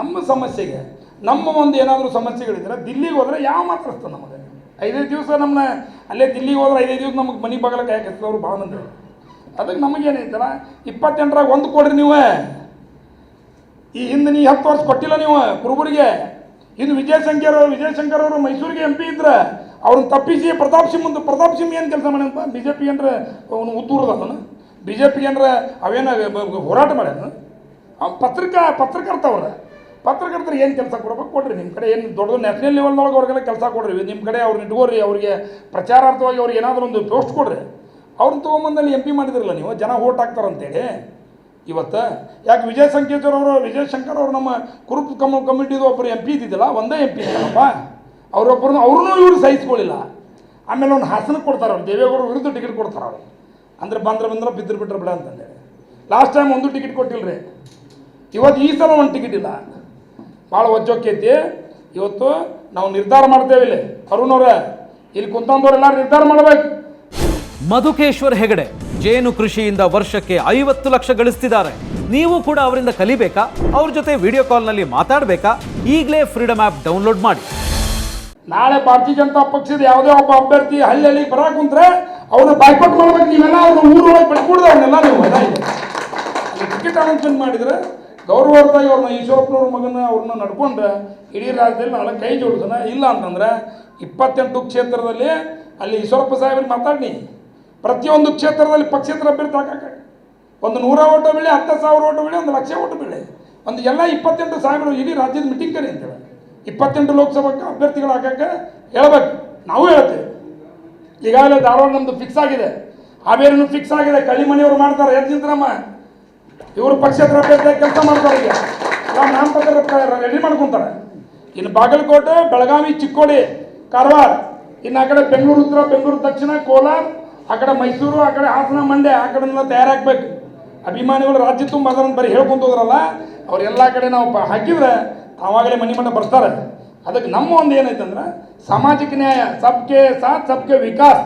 ನಮ್ಮ ಸಮಸ್ಯೆಗೆ, ನಮ್ಮ ಒಂದು ಏನಾದರೂ ಸಮಸ್ಯೆಗಳಿದ್ರೆ ದಿಲ್ಲಿಗೆ ಹೋದರೆ ಯಾವ ಮಾತಾಡ್ತಾನೆ ನಮಗೆ? ಐದೈದು ದಿವಸ ನಮ್ಮನ್ನ ಅಲ್ಲೇ ದಿಲ್ಲಿಗೆ ಹೋದ್ರೆ ಐದೈದು ದಿವಸ ನಮಗೆ ಮನೆ ಬಾಗಲ ಕಾಯಕ್ಕೆ ಅವ್ರು ಭಾಳ ಮಂದಿ. ಅದಕ್ಕೆ ನಮಗೇನೈತಲ್ಲ ಇಪ್ಪತ್ತೆಂಟರಾಗ ಒಂದು ಕೊಡ್ರಿ ನೀವು. ಈ ಹಿಂದೆ ನೀ ಹತ್ತು ವರ್ಷ ಕೊಟ್ಟಿಲ್ಲ ನೀವು ಕುರುಬರಿಗೆ. ಇನ್ನು ವಿಜಯಶಂಕರ್ ಅವರು ವಿಜಯಶಂಕರ್ ಅವರು ಮೈಸೂರಿಗೆ ಎಂ ಪಿ ಇದ್ರೆ ಅವ್ರನ್ನ ತಪ್ಪಿಸಿ ಪ್ರತಾಪ್ ಸಿಂಹ ಮುಂದೆ, ಪ್ರತಾಪ್ ಸಿಂಹ ಏನು ಕೆಲಸ ಮಾಡ್ಯಾನಪ್ಪ? ಬಿ ಜೆ ಪಿ ಅಂದ್ರೆ ಅವನು ಉತ್ತೂರದ ಅವನು ಬಿ ಜೆ ಪಿ ಅಂದ್ರೆ ಅವೇನ ಹೋರಾಟ ಮಾಡ್ಯಾನ? ಪತ್ರಿಕಾ, ಪತ್ರಕರ್ತ ಅವ್ರ. ಪತ್ರಕರ್ತರಿಗೆ ಏನು ಕೆಲಸ ಕೊಡ್ಬೇಕು ಕೊಡ್ರಿ. ನಿಮ್ಮ ಕಡೆ ಏನು ದೊಡ್ಡ ನ್ಯಾಷನಲ್ ಲೆವೆಲ್ನೊಳಗೆ ಅವ್ರಿಗೆಲ್ಲ ಕೆಲಸ ಕೊಡ್ರಿ. ನಿಮ್ಮ ಕಡೆ ಅವ್ರನ್ನ ಇಟ್ಕೋರಿ ಅವರಿಗೆ ಪ್ರಚಾರಾರ್ಥವಾಗಿ ಅವ್ರಿಗೆ ಏನಾದರೂ ಒಂದು ಪೋಸ್ಟ್ ಕೊಡ್ರಿ. ಅವ್ರನ್ನ ತೊಗೊಂಬಂದಲ್ಲಿ ಎಂ ಪಿ ಮಾಡಿದ್ರಲ್ಲ ನೀವು, ಜನ ಓಟ್ ಹಾಕ್ತಾರಂತೇಳಿ. ಇವತ್ತು ಯಾಕೆ ವಿಜಯ ಸಂಕೇಶ್ವರ ಅವರು, ವಿಜಯ್ ಶಂಕರ್ ಅವರು ನಮ್ಮ ಕುರುಪ್ ಕಮ್, ಕಮಿಟಿದು ಒಬ್ಬರು ಎಂ ಪಿ ಇದ್ದಿದ್ದಲ್ಲ, ಒಂದೇ ಎಂ ಪಿ ಇದ್ದಾರಪ್ಪ. ಅವರೊಬ್ಬರನ್ನು ಅವ್ರನ್ನೂ ಇವರು ಸಹಿಸ್ಕೊಳ್ಳಿಲ್ಲ ಆಮೇಲೆ ಅವ್ನು ಹಾಸನಕ್ಕೆ ಕೊಡ್ತಾರೆ ಅವ್ರು, ದೇವೇಗೌಡರು ವಿರುದ್ಧ ಟಿಕೆಟ್ ಕೊಡ್ತಾರೆ ಅವ್ರು. ಅಂದ್ರೆ ಬಂದ್ರೆ ಬಂದ್ರೆ ಬಿದ್ದರು ಬಿಟ್ರೆ ಬಿಡ ಅಂತಂದೇಳಿ. ಲಾಸ್ಟ್ ಟೈಮ್ ಒಂದು ಟಿಕೆಟ್ ಕೊಟ್ಟಿಲ್ಲ ರೀ ಇವತ್ತು ಈ ಸಲ ಒಂದು ಟಿಕೆಟ್ ಇಲ್ಲ. ಭಾಳ ಒಜ್ಜೋಕೈತಿ ಇವತ್ತು ನಾವು ನಿರ್ಧಾರ ಮಾಡ್ತೇವೆ ಇಲ್ಲಿ. ಅರುಣ್ ಅವ್ರೆ ಇಲ್ಲಿ ಕುಂತಂದವರೆಲ್ಲ ನಿರ್ಧಾರ ಮಾಡ್ಬೇಕು. ಮಧುಕೇಶ್ವರ್ ಹೆಗಡೆ ಜೇನು ಕೃಷಿಯಿಂದ ವರ್ಷಕ್ಕೆ ಐವತ್ತು ಲಕ್ಷ ಗಳಿಸ್ತಿದ್ದಾರೆ. ನೀವು ಕೂಡ ಅವರಿಂದ ಕಲಿಬೇಕಾ? ಅವ್ರ ಜೊತೆ ವಿಡಿಯೋ ಕಾಲ್ನಲ್ಲಿ ಮಾತಾಡಬೇಕಾ? ಈಗಲೇ ಫ್ರೀಡಮ್ ಆ್ಯಪ್ ಡೌನ್ಲೋಡ್ ಮಾಡಿ. ನಾಳೆ ಭಾರತೀಯ ಜನತಾ ಪಕ್ಷದ ಯಾವುದೇ ಒಬ್ಬ ಅಭ್ಯರ್ಥಿ ಹಳ್ಳಿ ಹಳ್ಳಿಗೆ ಬರಕ್ಕೆ ಕುಂತ್ರೆ ಅವ್ರನ್ನ ಬಾಯ್ಕಾಟ್ ಮಾಡ್ಬೇಕು. ನೀವೆಲ್ಲ ಅವ್ರನ್ನ ಊರೊಳಗೆ ಬಿಟ್ಕೊಡ್ದು ಅವ್ರನ್ನೆಲ್ಲ ನೀವು. ಟಿಕೆಟ್ ಅನೌನ್ಸ್ಮೆಂಟ್ ಮಾಡಿದ್ರೆ ಗೌರವಾರ್ಥವಾಗಿ ಅವ್ರನ್ನ ಈಶ್ವರಪ್ಪನವ್ರ ಮಗನ ಅವ್ರನ್ನ ನಡ್ಕೊಂಡು ಇಡೀ ರಾಜ್ಯದಲ್ಲಿ ನಾಳೆ ಕೈ ಜೋಡಿಸೋಣ. ಇಲ್ಲ ಅಂತಂದ್ರೆ ಇಪ್ಪತ್ತೆಂಟು ಕ್ಷೇತ್ರದಲ್ಲಿ ಅಲ್ಲಿ ಈಶ್ವರಪ್ಪ ಸಾಹೇಬ್ರಿಗೆ ಮಾತಾಡಿ ಪ್ರತಿಯೊಂದು ಕ್ಷೇತ್ರದಲ್ಲಿ ಪಕ್ಷೇತರ ಅಭ್ಯರ್ಥಿ ಹಾಕಕ್ಕೆ. ಒಂದು ನೂರ ಓಟು ಬೆಳೆ, ಹತ್ತು ಸಾವಿರ ಓಟು ಬೆಳೆ, ಒಂದು ಲಕ್ಷ ಓಟು ಬೆಳೆ. ಒಂದು ಎಲ್ಲ ಇಪ್ಪತ್ತೆಂಟು ಸಾವಿರ ಇಡೀ ರಾಜ್ಯದ ಮೀಟಿಂಗ್ ಕರಿ ಅಂತೇಳಿ. ಇಪ್ಪತ್ತೆಂಟು ಲೋಕಸಭಾ ಅಭ್ಯರ್ಥಿಗಳು ಹಾಕಕ್ಕೆ ಹೇಳ್ಬೇಕು. ನಾವು ಹೇಳ್ತೇವೆ. ಈಗಾಗಲೇ ಧಾರವಾಡ ನಮ್ಮದು ಫಿಕ್ಸ್ ಆಗಿದೆ. ಹಾವೇರಿನೂ ಫಿಕ್ಸ್ ಆಗಿದೆ. ಕಳ್ಳಿಮಣಿಯವರು ಮಾಡ್ತಾರೆ. ಎದ್ದು ನಿಂತ್ರಮ್ಮ. ಇವರು ಪಕ್ಷೇತರ ಅಭ್ಯರ್ಥಿ ಕೆಲಸ ಮಾಡ್ತಾರೆ ಎಲ್ಲ ನಾಮಪತ್ರ ರೆಡಿ ಮಾಡ್ಕೊಂತಾರೆ. ಇನ್ನು ಬಾಗಲಕೋಟೆ, ಬೆಳಗಾವಿ, ಚಿಕ್ಕೋಡಿ, ಕಾರವಾರ, ಇನ್ನು ಆ ಕಡೆ ಬೆಂಗಳೂರು ಉತ್ತರ ಬೆಂಗಳೂರು ದಕ್ಷಿಣ, ಕೋಲಾರ, ಆ ಕಡೆ ಮೈಸೂರು, ಆ ಕಡೆ ಹಾಸನ, ಮಂಡ್ಯ, ಆ ಕಡೆನೆಲ್ಲ ತಯಾರಾಗಬೇಕು. ಅಭಿಮಾನಿಗಳು ರಾಜ್ಯ ತುಂಬ ಅದನ್ನು ಬರೀ ಹೇಳ್ಕೊಂತ ಹೋದ್ರಲ್ಲ ಅವರೆಲ್ಲ ಕಡೆ ನಾವು ಹಾಕಿದ್ರೆ ತಾವಾಗಲೇ ಮನೆ ಮಂಡ ಬರ್ತಾರೆ. ಅದಕ್ಕೆ ನಮ್ಮ ಒಂದು ಏನೈತೆ ಅಂದ್ರೆ ಸಾಮಾಜಿಕ ನ್ಯಾಯ, ಸಬ್ಕೆ ಸಾಥ್, ಸಬ್ಕೆ ವಿಕಾಸ್.